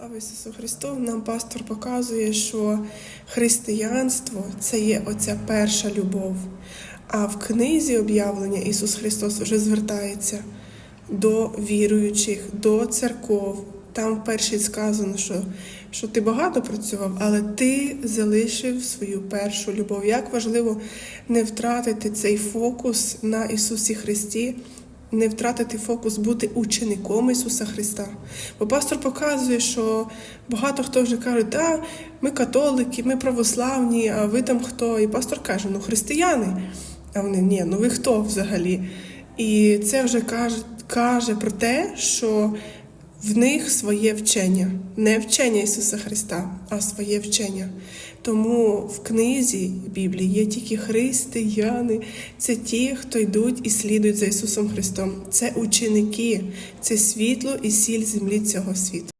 Слава Ісусу Христу! Нам пастор показує, що християнство це є оця перша любов. А в книзі об'явлення Ісус Христос вже звертається до віруючих, до церков. Там вперше сказано, що, що ти багато працював, але ти залишив свою першу любов. Як важливо не втратити цей фокус на Ісусі Христі, не втратити фокус бути учеником Ісуса Христа. Бо пастор показує, що багато хто вже каже, да, ми католики, ми православні, а ви там хто? І пастор каже, ну християни. А вони ні, ну ви хто взагалі? І це вже каже, каже про те, що в них своє вчення, не вчення Ісуса Христа, а своє вчення. Тому в книзі Біблії є тільки християни, це ті, хто йдуть і слідують за Ісусом Христом. Це ученики, це світло і сіль землі цього світу.